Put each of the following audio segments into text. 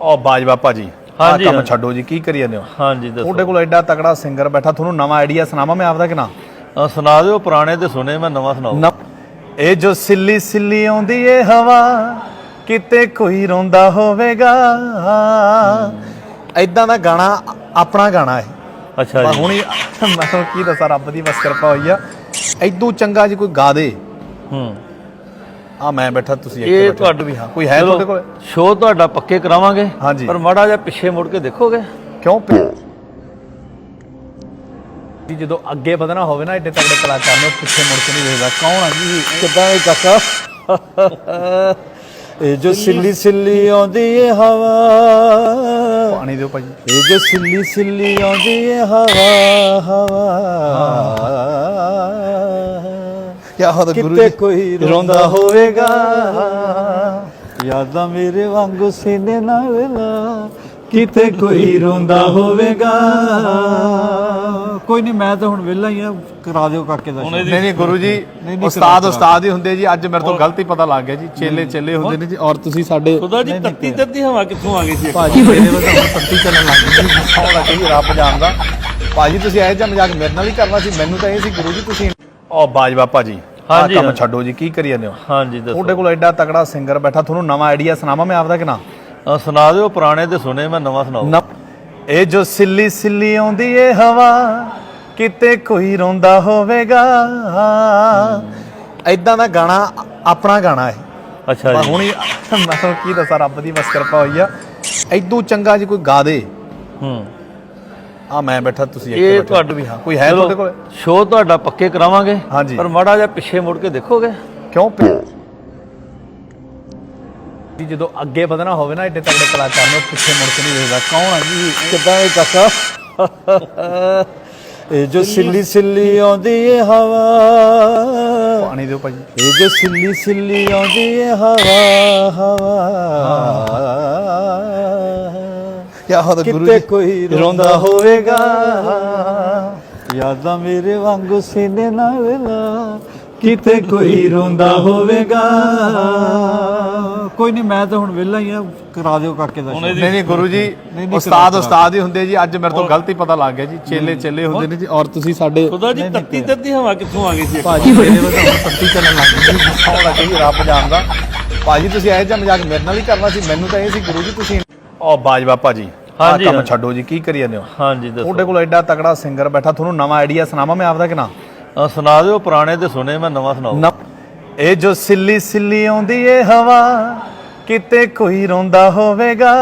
ਉਹ ਬਾਜਵਾ ਭਾਜੀ ਹਾਂਜੀ, ਕੰਮ। ਛੱਡੋ ਜੀ ਕੀ ਕਰੀ ਜਾਂਦੇ ਹੋ? ਹਾਂਜੀ ਦੱਸੋ। ਤੁਹਾਡੇ ਕੋਲ ਐਡਾ ਤਕੜਾ ਸਿੰਗਰ ਬੈਠਾ ਤੁਹਾਨੂੰ ਨਵਾਂ ਆਈਡੀਆ ਸੁਣਾਵਾਂ ਮੈਂ ਆਪਦਾ ਕਿ ਨਾ? ਸੁਣਾ ਦਿਓ ਪੁਰਾਣੇ ਤੇ ਸੁਣੇ ਮੈਂ ਨਵਾਂ ਸੁਣਾਓ ਇਹ ਜੋ ਸਿੱਲੀ ਸਿੱਲੀ ਆਉਂਦੀ ਏ ਹਵਾ ਕਿਤੇ ਕੋਈ ਰੋਂਦਾ ਹੋਵੇਗਾ। ਐਦਾਂ ਦਾ ਗਾਣਾ ਆਪਣਾ ਗਾਣਾ ਹੈ ਅੱਛਾ ਬਸ ਜੀ। ਹੁਣੀ ਮੈਂ ਤੁਹਾਨੂੰ ਕੀ ਦੱਸਾਂ ਰੱਬ ਦੀ ਬਸ ਕਿਰਪਾ ਹੋਈ ਆ। ਐਦੂ ਚੰਗਾ ਜੀ ਕੋਈ ਗਾ ਦੇ। ਹੂੰ। ਆ ਮੈਂ ਬੈਠਾ ਤੁਸੀਂ ਇੱਥੇ ਇਹ ਬੈਠੇ। ਤੁਹਾਡਾ ਵੀ ਹਾਂ। ਕੋਈ ਹੈ ਤੁਹਾਡੇ ਕੋਲ? ਸ਼ੋਅ ਤੁਹਾਡਾ ਪੱਕੇ ਕਰਾਵਾਂਗੇ ਹਾਂਜੀ। ਪਰ ਮਾੜਾ ਜਿਹਾ ਪਿੱਛੇ ਮੁੜ ਕੇ ਦੇਖੋਗੇ। ਕਿਉਂ ਜੀ ਜਦੋਂ ਅੱਗੇ ਵਧਣਾ ਹੋਵੇ ਨਾ ਏਡੇ ਤਗੜੇ ਕਲਾਕਾਰ ਨੇ ਪਿੱਛੇ ਮੁੜ ਕੇ ਨਹੀਂ ਵੇਖਦਾ ਕੌਣ ਆ ਜੀ? ਕਿੱਦਾਂ ਇਹ ਕਾਕਾ? ਇਹ ਜੋ ਸਿੱਲੀ ਸਿੱਲੀ ਆਉਂਦੀ ਏ ਹਵਾ। ਪਾਣੀ ਦਿਓ ਭਾਜੀ ਇਹ ਜੋ ਸਿੱਲੀ ਸਿੱਲੀ ਆਉਂਦੀ ਏ ਹਵਾ ਹਵਾ। ਕਿਆ ਹੋਦਾ ਗੁਰੂ ਕਿਤੇ ਜੀ? ਕੋਈ ਰੋਂਦਾ ਹੋਵੇਗਾ। ਯਾਦਾਂ ਮੇਰੇ ਵਾਂਗੂ ਸੀਨੇ ਨਾਲ ਲਾ ਕਿਤੇ ਕੋਈ ਰੋਂਦਾ ਹੋਵੇਗਾ। ਕੋਈ ਨਹੀਂ ਮੈਂ ਤਾਂ ਹੁਣ ਵਿਹਲਾ ਹੀ ਆ ਕਰਾ ਦਿਓ ਕਾਕੇ ਦਾ। ਨਹੀਂ ਨਹੀਂ ਗੁਰੂ ਜੀ ਨਹੀਂ, ਉਸਤਾਦ ਉਸਤਾਦ ਹੀ ਹੁੰਦੇ ਜੀ ਅੱਜ ਮੇਰੇ ਤੋਂ ਗਲਤੀ ਪਤਾ ਲੱਗ ਗਿਆ ਜੀ ਚੇਲੇ ਚੇਲੇ ਹੁੰਦੇ ਨੇ ਜੀ ਔਰ ਤੁਸੀਂ ਸਾਡੇ ਖੁਦਾ ਜੀ ਤੱਤੀ ਤੱਤੀ ਹਵਾ ਕਿੱਥੋਂ ਆ ਗਈ ਸੀ? ਭਾਜੀ ਮੇਰੇ ਵੱਲ ਤਾਂ ਪੱਤੀ ਚੱਲਣ ਲੱਗ ਗਈ ਜੀ ਗੁੱਸਾ ਚਾਹੀਦਾ ਰੱਬ ਜਾਣਦਾ। ਭਾਜੀ ਤੁਸੀਂ ਇਹ ਜਿਹਾ ਮਜ਼ਾਕ ਮੇਰੇ ਨਾਲ ਹੀ ਕਰਨਾ ਸੀ ਮੈਨੂੰ ਤਾਂ ਇਹ ਸੀ ਗੁਰੂ ਜੀ ਤੁਸੀਂ ਉਹ ਬਾਜਵਾ ਭਾਜੀ ਆਹ ਹਾਂਜੀ, ਕੰਮ ਹਾਂਜੀ। ਛੱਡੋ ਜੀ ਕੀ ਕਰੀ ਜਾਂਦੇ ਹੋ? ਹਾਂਜੀ ਦੱਸੋ। ਤੁਹਾਡੇ ਕੋਲ ਐਡਾ ਤਕੜਾ ਸਿੰਗਰ ਬੈਠਾ ਤੁਹਾਨੂੰ ਨਵਾਂ ਆਈਡੀਆ ਸੁਣਾਵਾਂ ਮੈਂ ਆਪਦਾ ਕਿ ਨਾ? ਸੁਣਾ ਦਿਓ ਪੁਰਾਣੇ ਤੇ ਸੁਣੇ ਮੈਂ ਨਵਾਂ ਸੁਣਾਓ ਨਾ ਇਹ ਜੋ ਸਿੱਲੀ ਸਿੱਲੀ ਆਉਂਦੀ ਏ ਹਵਾ ਕਿਤੇ ਕੋਈ ਰੋਂਦਾ ਹੋਵੇਗਾ। ਐਦਾਂ ਦਾ ਗਾਣਾ ਆਪਣਾ ਗਾਣਾ ਹੈ ਅੱਛਾ ਬਸ ਜੀ। ਹੁਣੀ ਮੈਂ ਤੁਹਾਨੂੰ ਕੀ ਦੱਸਾਂ ਰੱਬ ਦੀ ਬਸ ਕਿਰਪਾ ਹੋਈ ਆ। ਐਦੂ ਚੰਗਾ ਜੀ ਕੋਈ ਗਾ ਦੇ। ਹੂੰ। ਆ ਮੈਂ ਬੈਠਾ ਤੁਸੀਂ ਇੱਥੇ ਇਹ ਬੈਠੇ। ਤੁਹਾਡਾ ਵੀ ਹਾਂ। ਕੋਈ ਹੈ ਤੁਹਾਡੇ ਕੋਲ? ਸ਼ੋਅ ਤੁਹਾਡਾ ਪੱਕੇ ਕਰਾਵਾਂਗੇ ਹਾਂਜੀ। ਪਰ ਮਾੜਾ ਜਿਹਾ ਪਿੱਛੇ ਮੁੜ ਕੇ ਦੇਖੋਗੇ। ਕਿਉਂ? ਜੀ ਜਦੋਂ ਅੱਗੇ ਵਧਣਾ ਹੋਵੇ ਨਾ ਏਡੇ ਤਗੜੇ ਕਲਾਕਾਰ ਨੇ ਪਿੱਛੇ ਮੁੜ ਕੇ ਨਹੀਂ ਵੇਖਦਾ ਕੌਣ ਆ ਜੀ? ਕਿੱਦਾਂ ਇਹ ਕਾਕਾ? ਇਹ ਜੋ ਸਿੱਲੀ ਸਿੱਲੀ ਆਉਂਦੀ ਏ ਹਵਾ। ਪਾਣੀ ਦਿਓ ਭਾਜੀ ਇਹ ਜੋ ਸਿੱਲੀ ਸਿੱਲੀ ਆਉਂਦੀ ਏ ਹਵਾ ਹਵਾ। ਕਿਆ ਹੋਦਾ ਗੁਰੂ ਕਿਤੇ ਜੀ ਕੋਈ ਰੋਂਦਾ ਹੋਵੇਗਾ। ਯਾਦਾਂ ਮੇਰੇ ਵਾਂਗੂ ਸੀਨੇ ਨਾਲ ਲਾ। ਕਿਤੇ ਕੋਈ ਰੋਂਦਾ ਹੋਵੇਗਾ। ਕੋਈ ਨਹੀਂ ਮੈਂ ਤਾਂ ਹੁਣ ਵਿਹਲਾ ਹੀ ਆ ਕਰਾ ਦਿਓ ਕਾਕੇ ਦਾ। ਨਹੀਂ ਨਹੀਂ ਗੁਰੂ ਜੀ ਨਹੀਂ, ਉਸਤਾਦ ਉਸਤਾਦ ਹੀ ਹੁੰਦੇ ਜੀ ਅੱਜ ਮੇਰੇ ਤੋਂ ਗਲਤੀ ਪਤਾ ਲੱਗ ਗਿਆ ਜੀ ਚੇਲੇ ਚੇਲੇ ਹੁੰਦੇ ਨੇ ਜੀ ਔਰ ਤੁਸੀਂ ਸਾਡੇ ਖੁਦਾ ਜੀ ਤੱਤੀ ਤੱਤੀ ਹਵਾ ਕਿੱਥੋਂ ਆ ਗਈ ਸੀ? ਭਾਜੀ ਮੇਰੇ ਵੱਲ ਤਾਂ ਪੱਤੀ ਚੱਲਣ ਲੱਗ ਗਈ ਜੀ। ਗੁੱਸਾ ਹੋਣਾ ਰੱਬ ਜਾਣਦਾ ਭਾਜੀ ਤੁਸੀਂ ਇਹ ਜਿਹਾ ਮਜ਼ਾਕ ਮੇਰੇ ਨਾਲ ਹੀ ਕਰਨਾ ਸੀ ਮੈਨੂੰ ਤਾਂ ਇਹ ਸੀ ਗੁਰੂ ਜੀ ਤੁਸੀਂ ਉਹ ਬਾਜਵਾ ਭਾਜੀ ਹਾਂਜੀ, ਕੰਮ। ਛੱਡੋ ਜੀ ਕੀ ਕਰੀ ਜਾਂਦੇ ਹੋ? ਹਾਂਜੀ ਦੱਸੋ। ਤੁਹਾਡੇ ਕੋਲ ਐਡਾ ਤਕੜਾ ਸਿੰਗਰ ਬੈਠਾ ਤੁਹਾਨੂੰ ਨਵਾਂ ਆਈਡੀਆ ਸੁਣਾਵਾਂ ਮੈਂ ਆਪਦਾ ਕਿ ਨਾ? ਸੁਣਾ ਦਿਓ ਪੁਰਾਣੇ ਤੇ ਸੁਣੇ ਮੈਂ ਨਵਾਂ ਸੁਣਾਓ ਨਾ ਇਹ ਜੋ ਸਿੱਲੀ ਸਿੱਲੀ ਆਉਂਦੀ ਏ ਹਵਾ ਕਿਤੇ ਕੋਈ ਰੋਂਦਾ ਹੋਵੇਗਾ।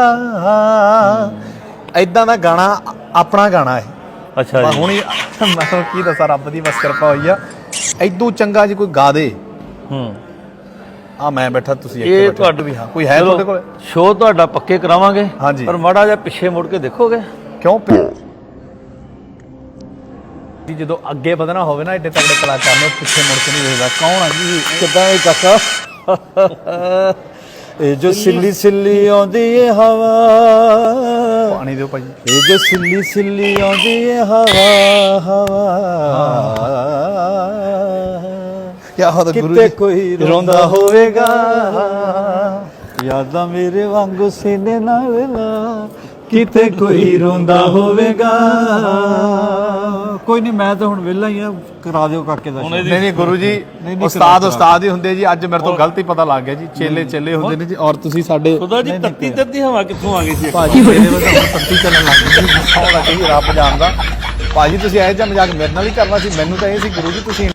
ਐਦਾਂ ਦਾ ਗਾਣਾ ਆਪਣਾ ਗਾਣਾ ਹੈ ਅੱਛਾ ਬਸ ਜੀ। ਹੁਣੀ ਮੈਂ ਤੁਹਾਨੂੰ ਕੀ ਦੱਸਾਂ ਰੱਬ ਦੀ ਬਸ ਕਿਰਪਾ ਹੋਈ ਆ। ਐਦੂ ਚੰਗਾ ਜੀ ਕੋਈ ਗਾ ਦੇ। ਹੂੰ। ਆ ਮੈਂ ਬੈਠਾ ਤੁਸੀਂ ਇੱਥੇ ਇਹ ਬੈਠੇ। ਤੁਹਾਡਾ ਵੀ ਹਾਂ। ਕੋਈ ਹੈ ਤੁਹਾਡੇ ਕੋਲ? ਸ਼ੋਅ ਤੁਹਾਡਾ ਪੱਕੇ ਕਰਾਵਾਂਗੇ ਹਾਂਜੀ। ਪਰ ਮਾੜਾ ਜਿਹਾ ਪਿੱਛੇ ਮੁੜ ਕੇ ਦੇਖੋਗੇ। ਕਿਉਂ ਜੀ ਜਦੋਂ ਅੱਗੇ ਵਧਣਾ ਹੋਵੇ ਨਾ ਏਡੇ ਤਗੜੇ ਕਲਾਕਾਰ ਨੇ ਪਿੱਛੇ ਮੁੜ ਕੇ ਨਹੀਂ ਵੇਖਦਾ ਕੌਣ ਆ ਜੀ? ਕਿੱਦਾਂ ਇਹ ਕਾਕਾ? ਇਹ ਜੋ ਸਿੱਲੀ ਸਿੱਲੀ ਆਉਂਦੀ ਏ ਹਵਾ। ਪਾਣੀ ਦਿਓ ਭਾਜੀ ਇਹ ਜੋ ਸਿੱਲੀ ਸਿੱਲੀ ਆਉਂਦੀ ਏ ਹਵਾ ਹਵਾ। ਕਿਆ ਗੁਰੂ ਕਿਤੇ ਜੀ? ਕੋਈ ਰੋਂਦਾ ਹੋਵੇਗਾ। ਯਾਦਾਂ ਮੇਰੇ ਵਾਂਗੂ ਸੀਨੇ ਨਾਲ ਲਾ ਕਿਤੇ ਕੋਈ ਰੋਂਦਾ ਹੋਵੇਗਾ। ਕੋਈ ਨਹੀਂ ਮੈਂ ਤਾਂ ਹੁਣ ਵਿਹਲਾ ਹੀ ਆ ਕਰਾ ਦਿਓ ਕਾਕੇ ਦਾ। ਨਹੀਂ ਨਹੀਂ ਗੁਰੂ ਜੀ ਨਹੀਂ, ਉਸਤਾਦ ਉਸਤਾਦ ਹੀ ਹੁੰਦੇ ਜੀ ਅੱਜ ਮੇਰੇ ਤੋਂ ਗਲਤੀ ਪਤਾ ਲੱਗ ਗਿਆ ਜੀ। ਚੇਲੇ ਚੇਲੇ ਹੁੰਦੇ ਨੇ ਜੀ ਔਰ ਤੁਸੀਂ ਸਾਡੇ ਖੁਦਾ ਜੀ ਤੱਤੀ ਤੱਤੀ ਹਵਾ ਕਿੱਥੋਂ ਆ ਗਈ ਸੀ? ਭਾਜੀ ਮੇਰੇ ਵੱਲ ਤਾਂ ਪੱਤੀ ਚੱਲਣ ਲੱਗ ਗਈ ਜੀ। ਗੁੱਸਾ ਚਾਹੀਦਾ ਰੱਬ ਜਾਣਦਾ। ਭਾਜੀ ਤੁਸੀਂ ਇਹ ਜਿਹਾ ਮਜ਼ਾਕ ਮੇਰੇ ਨਾਲ ਹੀ ਕਰਨਾ ਸੀ ਮੈਨੂੰ ਤਾਂ ਇਹ ਸੀ ਗੁਰੂ ਜੀ ਤੁਸੀਂ